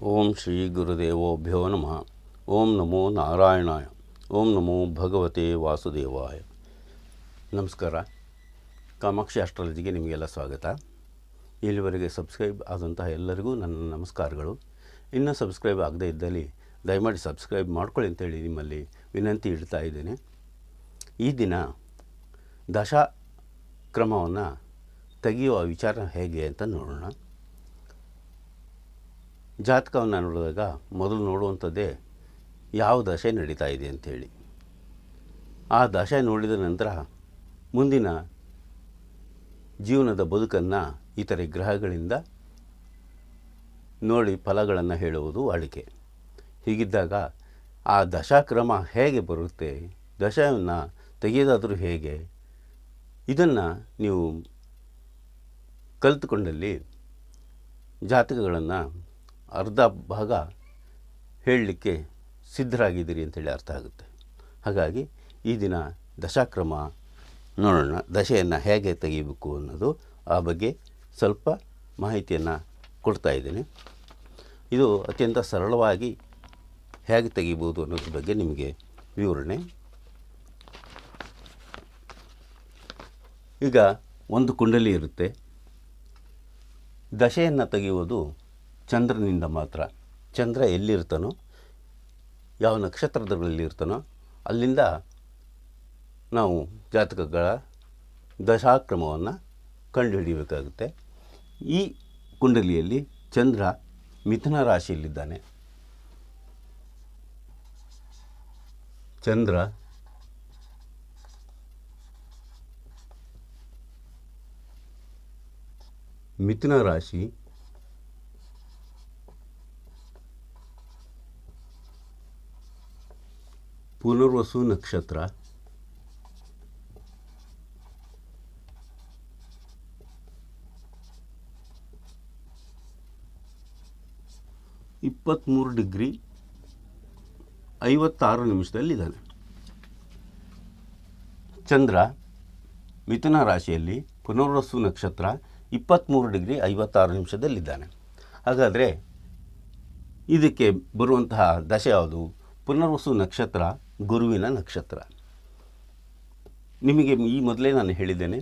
ಓಂ ಶ್ರೀ ಗುರುದೇವೋಭ್ಯೋ ನಮಃ. ಓಂ ನಮೋ ನಾರಾಯಣಾಯ. ಓಂ ನಮೋ ಭಗವತೆ ವಾಸುದೇವಾಯ. ನಮಸ್ಕಾರ. ಕಾಮಾಕ್ಷಿ ಆಸ್ಟ್ರಾಲಜಿಗೆ ನಿಮಗೆಲ್ಲ ಸ್ವಾಗತ. ಇಲ್ಲಿವರೆಗೆ ಸಬ್ಸ್ಕ್ರೈಬ್ ಆದಂತಹ ಎಲ್ಲರಿಗೂ ನನ್ನ ನಮಸ್ಕಾರಗಳು. ಇನ್ನೂ ಸಬ್ಸ್ಕ್ರೈಬ್ ಆಗದೇ ಇದ್ದಲ್ಲಿ ದಯಮಾಡಿ ಸಬ್ಸ್ಕ್ರೈಬ್ ಮಾಡ್ಕೊಳ್ಳಿ ಅಂತೇಳಿ ನಿಮ್ಮಲ್ಲಿ ವಿನಂತಿ ಇಡ್ತಾ ಇದ್ದೇನೆ. ಈ ದಿನ ದಶಾ ಕ್ರಮವನ್ನು ತೆಗೆಯುವ ವಿಚಾರ ಹೇಗೆ ಅಂತ ನೋಡೋಣ. ಜಾತಕವನ್ನು ನೋಡಿದಾಗ ಮೊದಲು ನೋಡುವಂಥದ್ದೇ ಯಾವ ದಶೆ ನಡೀತಾ ಇದೆ ಅಂಥೇಳಿ. ಆ ದಶೆ ನೋಡಿದ ನಂತರ ಮುಂದಿನ ಜೀವನದ ಬದುಕನ್ನು ಇತರೆ ಗ್ರಹಗಳಿಂದ ನೋಡಿ ಫಲಗಳನ್ನು ಹೇಳುವುದು ವಾಡಿಕೆ ಹೀಗಿದ್ದಾಗ ಆ ದಶಾಕ್ರಮ ಹೇಗೆ ಬರುತ್ತೆ, ದಶೆಯನ್ನು ತೆಗೆಯೋದಾದರೂ ಹೇಗೆ, ಇದನ್ನು ನೀವು ಕಲಿತುಕೊಂಡಲ್ಲಿ ಜಾತಕಗಳನ್ನು ಅರ್ಧ ಭಾಗ ಹೇಳಲಿಕ್ಕೆ ಸಿದ್ಧರಾಗಿದ್ದೀರಿ ಅಂತೇಳಿ ಅರ್ಥ ಆಗುತ್ತೆ. ಹಾಗಾಗಿ ಈ ದಿನ ದಶಾಕ್ರಮ ನೋಡೋಣ. ದಶೆಯನ್ನು ಹೇಗೆ ತೆಗಿಬೇಕು ಅನ್ನೋದು ಆ ಬಗ್ಗೆ ಸ್ವಲ್ಪ ಮಾಹಿತಿಯನ್ನು ಕೊಡ್ತಾ ಇದ್ದೀನಿ. ಇದು ಅತ್ಯಂತ ಸರಳವಾಗಿ ಹೇಗೆ ತೆಗಿಬೋದು ಅನ್ನೋದ್ರ ಬಗ್ಗೆ ನಿಮಗೆ ವಿವರಣೆ. ಈಗ ಒಂದು ಕುಂಡಲಿ ಇರುತ್ತೆ. ದಶೆಯನ್ನು ತೆಗೆಯುವುದು ಚಂದ್ರನಿಂದ ಮಾತ್ರ. ಚಂದ್ರ ಎಲ್ಲಿರ್ತಾನೋ, ಯಾವ ನಕ್ಷತ್ರದಲ್ಲಿ ಇರ್ತಾನೋ ಅಲ್ಲಿಂದ ನಾವು ಜಾತಕಗಳ ದಶಾಕ್ರಮವನ್ನು ಕಂಡುಹಿಡಿಯಬೇಕಾಗುತ್ತೆ. ಈ ಕುಂಡಲಿಯಲ್ಲಿ ಚಂದ್ರ ಮಿಥುನ ರಾಶಿಯಲ್ಲಿದ್ದಾನೆ. ಚಂದ್ರ ಮಿಥುನ ರಾಶಿ ಪುನರ್ವಸು ನಕ್ಷತ್ರ. ಇಪ್ಪತ್ತ್ಮೂರು ಡಿಗ್ರಿ ಐವತ್ತಾರು ನಿಮಿಷದಲ್ಲಿದ್ದಾನೆ. ಚಂದ್ರ ಮಿಥುನ ರಾಶಿಯಲ್ಲಿ ಪುನರ್ವಸು ನಕ್ಷತ್ರ ಇಪ್ಪತ್ತ್ಮೂರು ಡಿಗ್ರಿ ಐವತ್ತಾರು ನಿಮಿಷದಲ್ಲಿದ್ದಾನೆ. ಹಾಗಾದರೆ ಇದಕ್ಕೆ ಬರುವಂತಹ ದಶೆ ಯಾವುದು? ಪುನರ್ವಸು ನಕ್ಷತ್ರ ಗುರುವಿನ ನಕ್ಷತ್ರ. ನಿಮಗೆ ಈ ಮೊದಲೇ ನಾನು ಹೇಳಿದ್ದೇನೆ,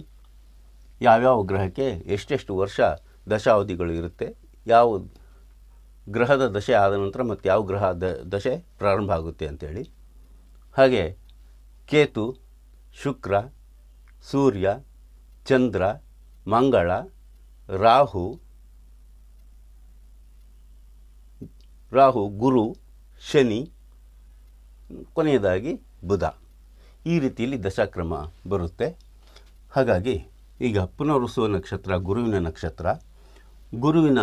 ಯಾವ್ಯಾವ ಗ್ರಹಕ್ಕೆ ಎಷ್ಟೆಷ್ಟು ವರ್ಷ ದಶಾವಧಿಗಳು ಇರುತ್ತೆ, ಯಾವ ಗ್ರಹದ ದಶೆ ಆದ ನಂತರ ಮತ್ತು ಯಾವ ಗ್ರಹ ದ, ದಶೆ ಪ್ರಾರಂಭ ಆಗುತ್ತೆ ಅಂಥೇಳಿ ಹಾಗೆ ಕೇತು, ಶುಕ್ರ, ಸೂರ್ಯ, ಚಂದ್ರ, ಮಂಗಳ, ರಾಹು ರಾಹು, ಗುರು, ಶನಿ ಕೊನೆಯದಾಗಿ ಬುಧ. ಈ ರೀತಿಯಲ್ಲಿ ದಶಾಕ್ರಮ ಬರುತ್ತೆ. ಹಾಗಾಗಿ ಈಗ ಪುನರ್ವಸುವ ನಕ್ಷತ್ರ, ಗುರುವಿನ ನಕ್ಷತ್ರ. ಗುರುವಿನ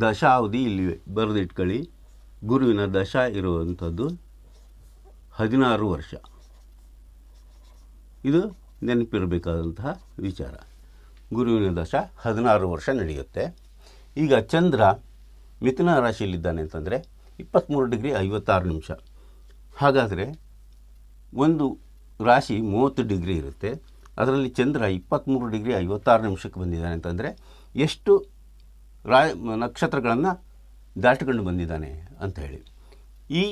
ದಶಾವಧಿ ಇಲ್ಲಿ ಬರೆದಿಟ್ಕೊಳ್ಳಿ. ಗುರುವಿನ ದಶ ಇರುವಂಥದ್ದು ಹದಿನಾರು ವರ್ಷ. ಇದು ನೆನಪಿರಬೇಕಾದಂತಹ ವಿಚಾರ. ಗುರುವಿನ ದಶ ಹದಿನಾರು ವರ್ಷ ನಡೆಯುತ್ತೆ. ಈಗ ಚಂದ್ರ ಮಿಥುನ ರಾಶಿಯಲ್ಲಿದ್ದಾನೆ ಅಂತಂದರೆ ಇಪ್ಪತ್ತ್ಮೂರು ಡಿಗ್ರಿ ಐವತ್ತಾರು ನಿಮಿಷ. ಹಾಗಾದರೆ ಒಂದು ರಾಶಿ ಮೂವತ್ತು ಡಿಗ್ರಿ ಇರುತ್ತೆ. ಅದರಲ್ಲಿ ಚಂದ್ರ ಇಪ್ಪತ್ತ್ಮೂರು ಡಿಗ್ರಿ ಐವತ್ತಾರು ನಿಮಿಷಕ್ಕೆ ಬಂದಿದ್ದಾನೆ ಅಂತಂದರೆ ಎಷ್ಟು ರಾ, ನಕ್ಷತ್ರಗಳನ್ನು ದಾಟಿಕೊಂಡು ಬಂದಿದ್ದಾನೆ ಅಂತ ಹೇಳಿ. ಈ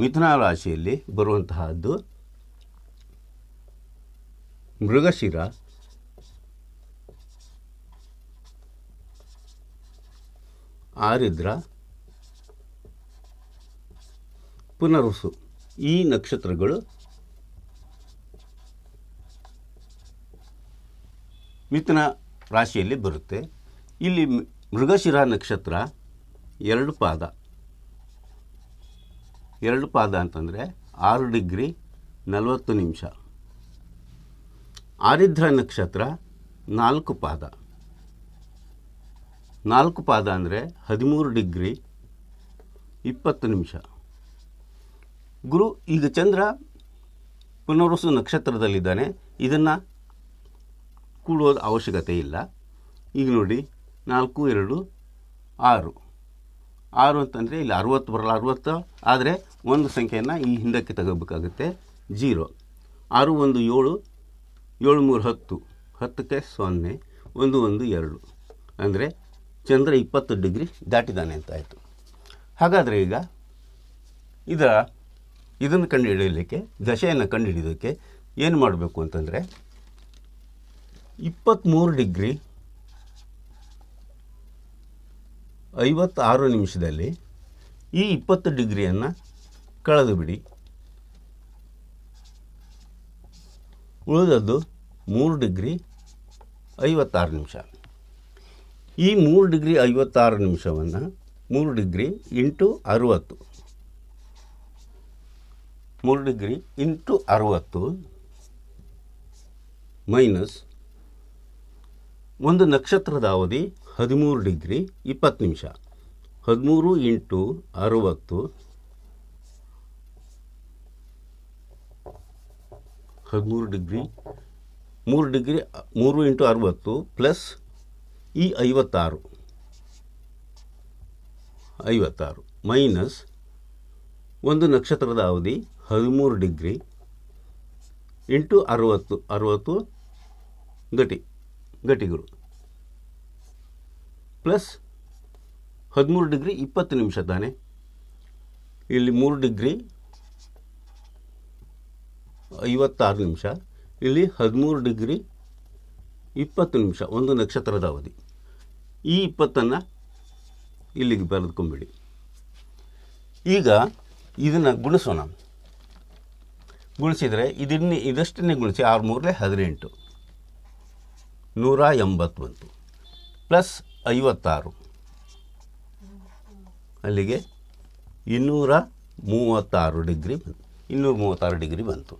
ಮಿಥುನ ರಾಶಿಯಲ್ಲಿ ಬರುವಂತಹದ್ದು ಮೃಗಶಿರ, ಆರಿದ್ರ, ಪುನರುಸು. ಈ ನಕ್ಷತ್ರಗಳು ಮಿಥುನ ರಾಶಿಯಲ್ಲಿ ಬರುತ್ತೆ. ಇಲ್ಲಿ ಮೃಗಶಿರ ನಕ್ಷತ್ರ ಎರಡು ಪಾದ. ಎರಡು ಪಾದ ಅಂತಂದರೆ ಆರು ಡಿಗ್ರಿ ನಲವತ್ತು ನಿಮಿಷ. ಆರಿದ್ರ ನಕ್ಷತ್ರ ನಾಲ್ಕು ಪಾದ. ನಾಲ್ಕು ಪಾದ ಅಂದರೆ ಹದಿಮೂರು ಡಿಗ್ರಿ ಇಪ್ಪತ್ತು ನಿಮಿಷ. ಗುರು ಈಗ ಚಂದ್ರ ಪುನರ್ವಸು ನಕ್ಷತ್ರದಲ್ಲಿದ್ದಾನೆ. ಇದನ್ನು ಕೂಡೋದು ಅವಶ್ಯಕತೆ ಇಲ್ಲ. ಈಗ ನೋಡಿ, ನಾಲ್ಕು, ಎರಡು, ಆರು. ಆರು ಅಂತಂದರೆ ಇಲ್ಲಿ ಅರುವತ್ತು ಬರಲ್ಲ, ಅರುವತ್ತು. ಆದರೆ ಒಂದು ಸಂಖ್ಯೆಯನ್ನು ಈ ಹಿಂದಕ್ಕೆ ತಗೋಬೇಕಾಗುತ್ತೆ. ಜೀರೋ. ಆರು, ಒಂದು, ಏಳು. ಏಳು, ಮೂರು, ಹತ್ತು. ಹತ್ತಕ್ಕೆ ಸೊನ್ನೆ. ಒಂದು ಒಂದು, ಎರಡು. ಅಂದರೆ ಚಂದ್ರ ಇಪ್ಪತ್ತು ಡಿಗ್ರಿ ದಾಟಿದ್ದಾನೆ ಅಂತ ಆಯಿತು. ಹಾಗಾದರೆ ಈಗ ಇದರ ಇದನ್ನು ಕಂಡುಹಿಡಿಯಲಿಕ್ಕೆ, ದಶೆಯನ್ನು ಕಂಡುಹಿಡಿಯೋದಕ್ಕೆ ಏನು ಮಾಡಬೇಕು ಅಂತಂದರೆ ಇಪ್ಪತ್ತ್ಮೂರು ಡಿಗ್ರಿ ಐವತ್ತಾರು ನಿಮಿಷದಲ್ಲಿ ಈ ಇಪ್ಪತ್ತು ಡಿಗ್ರಿಯನ್ನು ಕಳೆದು ಬಿಡಿ. ಉಳಿದದ್ದು ಮೂರು ಡಿಗ್ರಿ ಐವತ್ತಾರು ನಿಮಿಷ. ಈ ಮೂರು ಡಿಗ್ರಿ ಐವತ್ತಾರು ನಿಮಿಷವನ್ನು ಮೂರು ಡಿಗ್ರಿ ಇಂಟು ಅರುವತ್ತು. ಮೂರು ಡಿಗ್ರಿ ಇಂಟು ಅರುವತ್ತು ಮೈನಸ್ ಒಂದು ನಕ್ಷತ್ರದ ಅವಧಿ ಹದಿಮೂರು ಡಿಗ್ರಿ ಇಪ್ಪತ್ತು ನಿಮಿಷ. ಹದಿಮೂರು ಇಂಟು ಅರುವತ್ತು ಹದಿಮೂರು ಡಿಗ್ರಿ, ಮೂರು ಡಿಗ್ರಿ, ಮೂರು ಇಂಟು ಅರುವತ್ತು ಪ್ಲಸ್ ಈ ಐವತ್ತಾರು. ಐವತ್ತಾರು ಮೈನಸ್ ಒಂದು ನಕ್ಷತ್ರದ ಅವಧಿ ಹದಿಮೂರು ಡಿಗ್ರಿ ಇಂಟು ಅರವತ್ತು, ಅರುವತ್ತು ಗಟಿ ಗಟಿಗಳು ಪ್ಲಸ್ ಹದಿಮೂರು ಡಿಗ್ರಿ ಇಪ್ಪತ್ತು ನಿಮಿಷ ತಾನೆ. ಇಲ್ಲಿ ಮೂರು ಡಿಗ್ರಿ ಐವತ್ತಾರು ನಿಮಿಷ, ಇಲ್ಲಿ ಹದಿಮೂರು ಡಿಗ್ರಿ ಇಪ್ಪತ್ತು ನಿಮಿಷ, ಒಂದು ನಕ್ಷತ್ರದ ಅವಧಿ. ಈ ಇಪ್ಪತ್ತನ್ನು ಇಲ್ಲಿಗೆ ಬರೆದುಕೊಂಬಿಡಿ. ಈಗ ಇದನ್ನು ಗುಣಿಸೋಣ. ಗುಣಿಸಿದರೆ ಇದನ್ನೇ, ಇದಷ್ಟನ್ನೇ ಗುಣಿಸಿ ಆರು ಮೂರಲೆ ಹದಿನೆಂಟು. ನೂರ ಎಂಬತ್ತು ಬಂತು ಪ್ಲಸ್ ಐವತ್ತಾರು. ಅಲ್ಲಿಗೆ ಇನ್ನೂರ ಮೂವತ್ತಾರು ಡಿಗ್ರಿ ಬಂತು. ಇನ್ನೂರ ಮೂವತ್ತಾರು ಡಿಗ್ರಿ ಬಂತು.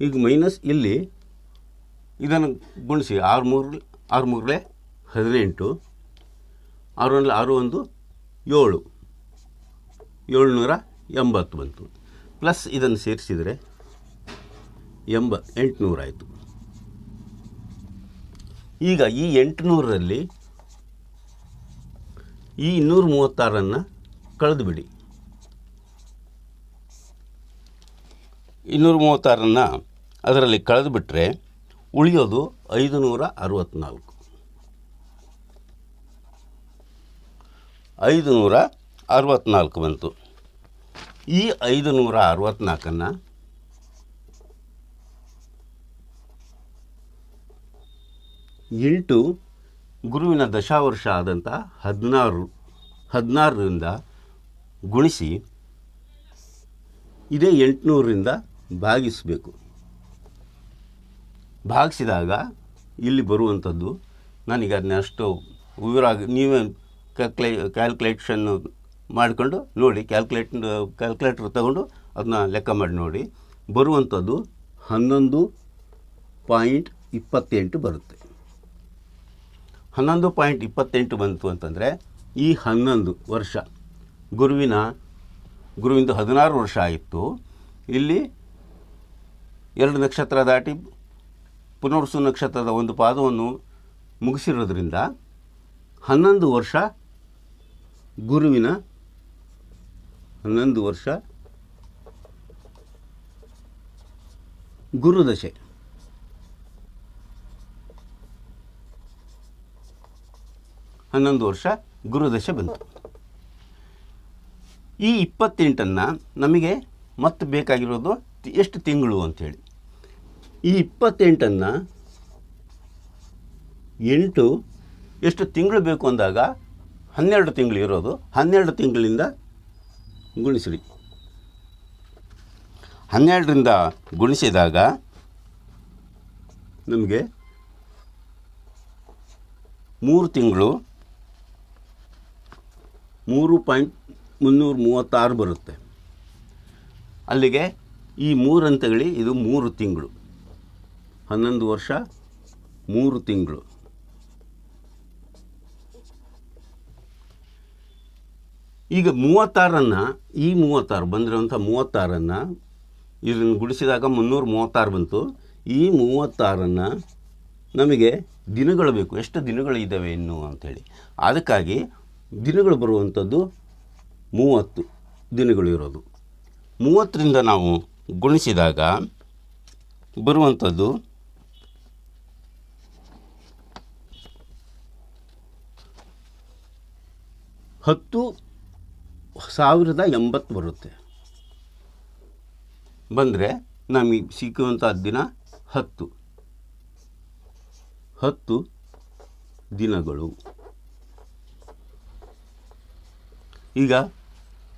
ಈಗ ಮೈನಸ್ ಇಲ್ಲಿ ಇದನ್ನು ಗುಣಿಸಿ ಆರು ಮೂರು ಆರು ಮೂರಲೆ ಹದಿನೆಂಟು. ಆರು ಆರು ಒಂದು ಏಳು. ಏಳ್ನೂರ ಎಂಬತ್ತು ಬಂತು ಪ್ಲಸ್ ಇದನ್ನು ಸೇರಿಸಿದರೆ ಎಂಬ ಎಂಟುನೂರಾಯಿತು ಈಗ ಈ ಎಂಟುನೂರರಲ್ಲಿ ಈ ಇನ್ನೂರ ಮೂವತ್ತಾರನ್ನು ಕಳೆದು ಬಿಡಿ ಇನ್ನೂರ ಮೂವತ್ತಾರನ್ನು ಅದರಲ್ಲಿ ಕಳೆದು ಬಿಟ್ಟರೆ ಉಳಿಯೋದು ಐದು ನೂರ ಅರವತ್ತ್ನಾಲ್ಕು ಐದು ನೂರ ಅರವತ್ತ್ನಾಲ್ಕು ಬಂತು. ಈ ಐದು ನೂರ ಅರವತ್ತ್ನಾಲ್ಕನ್ನು ಎಂಟು ಗುರುವಿನ ದಶಾವರ್ಷ ಆದಂಥ ಹದಿನಾರು, ಹದಿನಾರರಿಂದ ಗುಣಿಸಿ ಇದೇ ಎಂಟುನೂರರಿಂದ ಭಾಗಿಸಬೇಕು. ಭಾಗಿಸಿದಾಗ ಇಲ್ಲಿ ಬರುವಂಥದ್ದು ನನಗೆ ಅದನ್ನ ಅಷ್ಟು ವಿವರವಾಗಿ ನೀವೇ ಕ್ಯಾಲ್ಕುಲೇ ಮಾಡಿಕೊಂಡು ನೋಡಿ ಕ್ಯಾಲ್ಕುಲೇಟ್ ಕ್ಯಾಲ್ಕುಲೇಟ್ರ್ ತಗೊಂಡು ಅದನ್ನ ಲೆಕ್ಕ ಮಾಡಿ ನೋಡಿ. ಬರುವಂಥದ್ದು ಹನ್ನೊಂದು ಪಾಯಿಂಟ್ ಇಪ್ಪತ್ತೆಂಟು ಬರುತ್ತೆ. ಹನ್ನೊಂದು ಪಾಯಿಂಟ್ ಇಪ್ಪತ್ತೆಂಟು ಬಂತು ಅಂತಂದರೆ ಈ ಹನ್ನೊಂದು ವರ್ಷ ಗುರುವಿನ, ಗುರುವಿಂದು ಹದಿನಾರು ವರ್ಷ ಆಯಿತು. ಇಲ್ಲಿ ಎರಡು ನಕ್ಷತ್ರ ದಾಟಿ ಪುನರ್ಸು ನಕ್ಷತ್ರದ ಒಂದು ಪಾದವನ್ನು ಮುಗಿಸಿರೋದ್ರಿಂದ ಹನ್ನೊಂದು ವರ್ಷ ಗುರುವಿನ ಹನ್ನೊಂದು ವರ್ಷ. ಗುರುದಶೆ. ಹನ್ನೊಂದು ವರ್ಷ ಗುರುದಶೆ ಬಂತು. ಈ ಇಪ್ಪತ್ತೆಂಟನ್ನು ನಮಗೆ ಮತ್ತೆ ಬೇಕಾಗಿರೋದು ಎಷ್ಟು ತಿಂಗಳು ಅಂಥೇಳಿ ಈ ಇಪ್ಪತ್ತೆಂಟನ್ನು ಎಂಟು, ಎಷ್ಟು ತಿಂಗಳು ಬೇಕು ಅಂದಾಗ ಹನ್ನೆರಡು ತಿಂಗಳು ಇರೋದು. ಹನ್ನೆರಡು ತಿಂಗಳಿಂದ ಗುಣಿಸಿರಿ ಹನ್ನೆರಡರಿಂದ ಗುಣಿಸಿದಾಗ ನಮಗೆ ಮೂರು ತಿಂಗಳು ಮೂರು ಪಾಯಿಂಟ್ ಮುನ್ನೂರ ಮೂವತ್ತಾರು ಬರುತ್ತೆ. ಅಲ್ಲಿಗೆ ಈ ಮೂರು ಹಂತಗಳಿ ಇದು ಮೂರು ತಿಂಗಳು. ಹನ್ನೊಂದು ವರ್ಷ ಮೂರು ತಿಂಗಳು. ಈಗ ಮೂವತ್ತಾರನ್ನು, ಈ ಮೂವತ್ತಾರು ಬಂದಿರುವಂಥ ಮೂವತ್ತಾರನ್ನು ಇದನ್ನು ಗುಡಿಸಿದಾಗ ಮುನ್ನೂರು ಮೂವತ್ತಾರು ಬಂತು. ಈ ಮೂವತ್ತಾರನ್ನು ನಮಗೆ ದಿನಗಳು ಬೇಕು. ಎಷ್ಟು ದಿನಗಳು ಇದ್ದಾವೆ ಇನ್ನು ಅಂಥೇಳಿ ಅದಕ್ಕಾಗಿ ದಿನಗಳು ಬರುವಂಥದ್ದು ಮೂವತ್ತು ದಿನಗಳು ಇರೋದು. ಮೂವತ್ತರಿಂದ ನಾವು ಗುಣಿಸಿದಾಗ ಬರುವಂಥದ್ದು ಹತ್ತು ಸಾವಿರದ ಎಂಬತ್ತು ಬರುತ್ತೆ. ಬಂದರೆ ನಮಗೆ ಸಿಕ್ಕುವಂಥ ದಿನ ಹತ್ತು. ಹತ್ತು ದಿನಗಳು. ಈಗ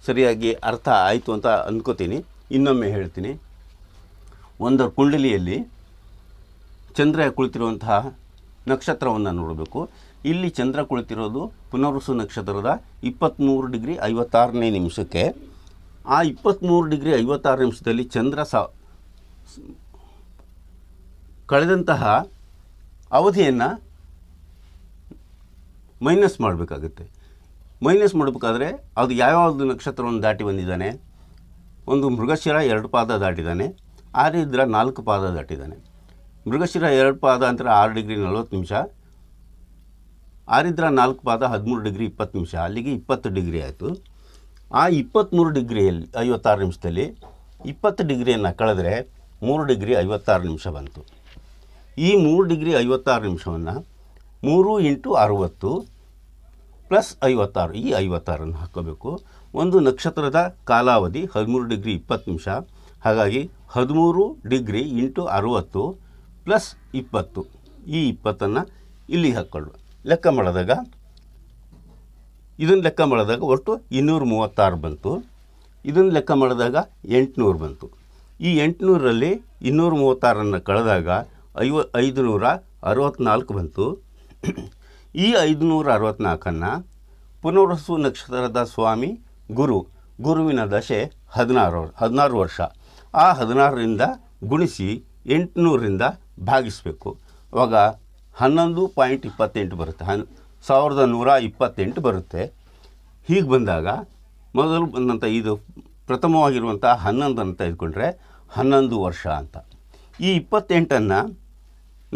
ಸರಿಯಾಗಿ ಅರ್ಥ ಆಯಿತು ಅಂತ ಅಂದ್ಕೋತೀನಿ ಇನ್ನೊಮ್ಮೆ ಹೇಳ್ತೀನಿ. ಒಂದರ ಕುಂಡಲಿಯಲ್ಲಿ ಚಂದ್ರ ಕುಳಿತಿರುವಂತಹ ನಕ್ಷತ್ರವನ್ನು ನೋಡಬೇಕು. ಇಲ್ಲಿ ಚಂದ್ರ ಕುಳಿತಿರೋದು ಪುನರ್ವಸು ನಕ್ಷತ್ರದ ಇಪ್ಪತ್ತ್ಮೂರು ಡಿಗ್ರಿ ಐವತ್ತಾರನೇ ನಿಮಿಷಕ್ಕೆ. ಆ ಇಪ್ಪತ್ತ್ಮೂರು ಡಿಗ್ರಿ ಐವತ್ತಾರು ನಿಮಿಷದಲ್ಲಿ ಚಂದ್ರ ಸ ಕಳೆದಂತಹ ಅವಧಿಯನ್ನು ಮೈನಸ್ ಮಾಡಬೇಕಾಗುತ್ತೆ. ಮೈನಸ್ ಮಾಡಬೇಕಾದ್ರೆ ಅದು ಯಾವ್ಯಾವುದು ನಕ್ಷತ್ರವನ್ನು ದಾಟಿ ಬಂದಿದ್ದಾನೆ? ಒಂದು ಮೃಗಶಿರ ಎರಡು ಪಾದ ದಾಟಿದ್ದಾನೆ, ಆರಿದ್ರ ನಾಲ್ಕು ಪಾದ ದಾಟಿದ್ದಾನೆ. ಮೃಗಶಿರ ಎರಡು ಪಾದ ಅಂದರೆ ಆರು ಡಿಗ್ರಿ ನಲ್ವತ್ತು ನಿಮಿಷ ಆರಿದ್ರ ನಾಲ್ಕು ಪಾದ ಹದಿಮೂರು ಡಿಗ್ರಿ ಇಪ್ಪತ್ತು ನಿಮಿಷ, ಅಲ್ಲಿಗೆ ಇಪ್ಪತ್ತು ಡಿಗ್ರಿ ಆಯಿತು. ಆ ಇಪ್ಪತ್ತ್ಮೂರು ಡಿಗ್ರಿಯಲ್ಲಿ, ಐವತ್ತಾರು ನಿಮಿಷದಲ್ಲಿ ಇಪ್ಪತ್ತು ಡಿಗ್ರಿಯನ್ನು ಕಳೆದ್ರೆ ಮೂರು ಡಿಗ್ರಿ ಐವತ್ತಾರು ನಿಮಿಷ ಬಂತು. ಈ ಮೂರು ಡಿಗ್ರಿ ಐವತ್ತಾರು ನಿಮಿಷವನ್ನು ಮೂರು ಇಂಟು ಅರುವತ್ತು ಪ್ಲಸ್ ಐವತ್ತಾರು, ಈ ಐವತ್ತಾರನ್ನು ಹಾಕೋಬೇಕು ಒಂದು ನಕ್ಷತ್ರದ ಕಾಲಾವಧಿ ಹದಿಮೂರು ಡಿಗ್ರಿ ಇಪ್ಪತ್ತು ನಿಮಿಷ, ಹಾಗಾಗಿ ಹದಿಮೂರು ಡಿಗ್ರಿ ಇಂಟು ಅರುವತ್ತು ಪ್ಲಸ್ ಇಪ್ಪತ್ತು, ಈ ಇಪ್ಪತ್ತನ್ನು ಇಲ್ಲಿ ಹಾಕ್ಕೊಳ್ಳುವ ಲೆಕ್ಕ ಮಾಡಿದಾಗ ಇದನ್ನು ಲೆಕ್ಕ ಮಾಡಿದಾಗ ಒಟ್ಟು ಇನ್ನೂರ ಮೂವತ್ತಾರು ಬಂತು. ಇದನ್ನು ಲೆಕ್ಕ ಮಾಡಿದಾಗ ಎಂಟುನೂರು ಬಂತು. ಈ ಎಂಟುನೂರಲ್ಲಿ ಇನ್ನೂರ ಮೂವತ್ತಾರನ್ನು ಕಳೆದಾಗ ಐವ ಐದು ನೂರ ಅರವತ್ತ್ನಾಲ್ಕು ಬಂತು. ಈ ಐದುನೂರ ಅರವತ್ತ್ನಾಲ್ಕನ್ನು ಪುನರ್ವಸು ನಕ್ಷತ್ರದ ಸ್ವಾಮಿ ಗುರು, ಗುರುವಿನ ದಶೆ ಹದಿನಾರು ಹದಿನಾರು ವರ್ಷ. ಆ ಹದಿನಾರರಿಂದ ಗುಣಿಸಿ ಎಂಟುನೂರಿಂದ ಭಾಗಿಸಬೇಕು. ಅವಾಗ ಹನ್ನೊಂದು ಪಾಯಿಂಟ್ ಇಪ್ಪತ್ತೆಂಟು ಬರುತ್ತೆ. ಹನ್, ಸಾವಿರದ ನೂರ ಇಪ್ಪತ್ತೆಂಟು ಬರುತ್ತೆ. ಹೀಗೆ ಬಂದಾಗ ಮೊದಲು ಬಂದಂಥ ಇದು ಪ್ರಥಮವಾಗಿರುವಂಥ ಹನ್ನೊಂದನ್ನು ತೆಗೆದುಕೊಂಡ್ರೆ ಹನ್ನೊಂದು ವರ್ಷ ಅಂತ. ಈ ಇಪ್ಪತ್ತೆಂಟನ್ನು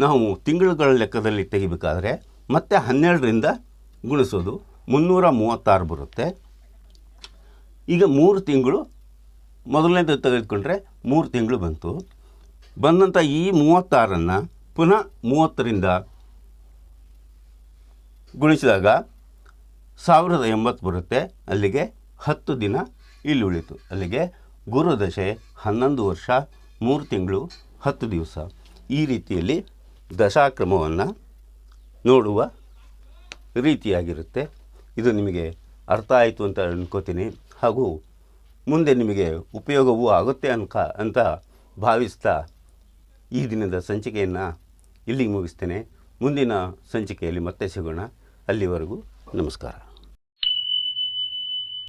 ನಾವು ತಿಂಗಳುಗಳ ಲೆಕ್ಕದಲ್ಲಿ ತೆಗಿಬೇಕಾದ್ರೆ ಮತ್ತೆ ಹನ್ನೆರಡರಿಂದ ಗುಣಿಸೋದು ಮುನ್ನೂರ ಮೂವತ್ತಾರು ಬರುತ್ತೆ. ಈಗ ಮೂರು ತಿಂಗಳು, ಮೊದಲನೇದು ತೆಗೆದುಕೊಂಡ್ರೆ ಮೂರು ತಿಂಗಳು ಬಂತು. ಬಂದಂಥ ಈ ಮೂವತ್ತಾರನ್ನು ಪುನಃ ಮೂವತ್ತರಿಂದ ಗುಣಿಸಿದಾಗ ಸಾವಿರದ ಎಂಬತ್ತು ಬರುತ್ತೆ. ಅಲ್ಲಿಗೆ ಹತ್ತು ದಿನ ಇಲ್ಲಿ ಉಳಿತು. ಅಲ್ಲಿಗೆ ಗುರುದಶೆ ಹನ್ನೊಂದು ವರ್ಷ, ಮೂರು ತಿಂಗಳು, ಹತ್ತು ದಿವಸ. ಈ ರೀತಿಯಲ್ಲಿ ದಶಾಕ್ರಮವನ್ನು ನೋಡುವ ರೀತಿಯಾಗಿರುತ್ತೆ. ಇದು ನಿಮಗೆ ಅರ್ಥ ಆಯಿತು ಅಂತ ಅನ್ಕೋತೀನಿ. ಹಾಗೂ ಮುಂದೆ ನಿಮಗೆ ಉಪಯೋಗವೂ ಆಗುತ್ತೆ ಅನ್ಕ, ಅಂತ ಭಾವಿಸ್ತಾ ಈ ದಿನದ ಸಂಚಿಕೆಯನ್ನು ಇಲ್ಲಿಗೆ ಮುಗಿಸ್ತೇನೆ. ಮುಂದಿನ ಸಂಚಿಕೆಯಲ್ಲಿ ಮತ್ತೆ ಸಿಗೋಣ. ಅಲ್ಲಿವರೆಗೂ ನಮಸ್ಕಾರ.